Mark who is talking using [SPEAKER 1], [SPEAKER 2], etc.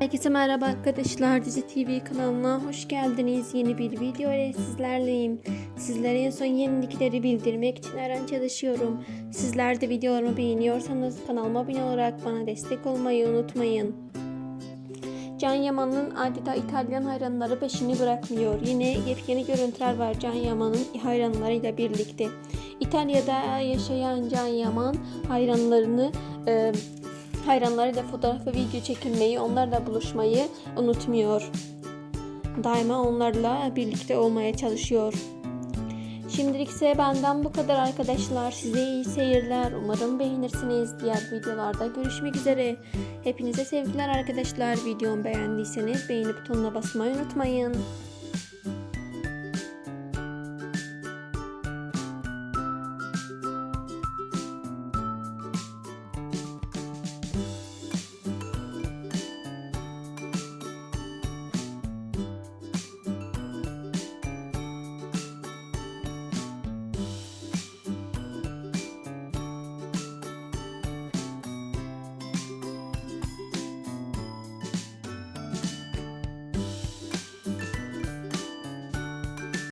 [SPEAKER 1] Herkese merhaba arkadaşlar. Dizi TV kanalına hoş geldiniz. Yeni bir video ile sizlerleyim. Sizlere en son yenilikleri bildirmek için her an çalışıyorum. Sizler de videolarımı beğeniyorsanız kanalıma abone olarak bana destek olmayı unutmayın. Can Yaman'ın adeta İtalyan hayranları peşini bırakmıyor. Yine yepyeni görüntüler var Can Yaman'ın hayranlarıyla birlikte. İtalya'da yaşayan Can Yaman hayranlarını e, hayranlarıyla fotoğraf ve video çekilmeyi, onlarla buluşmayı unutmuyor. Daima onlarla birlikte olmaya çalışıyor. Şimdilik ise benden bu kadar arkadaşlar. Size iyi seyirler. Umarım beğenirsiniz. Diğer videolarda görüşmek üzere. Hepinize sevgiler arkadaşlar. Videomu beğendiyseniz beğeni butonuna basmayı unutmayın.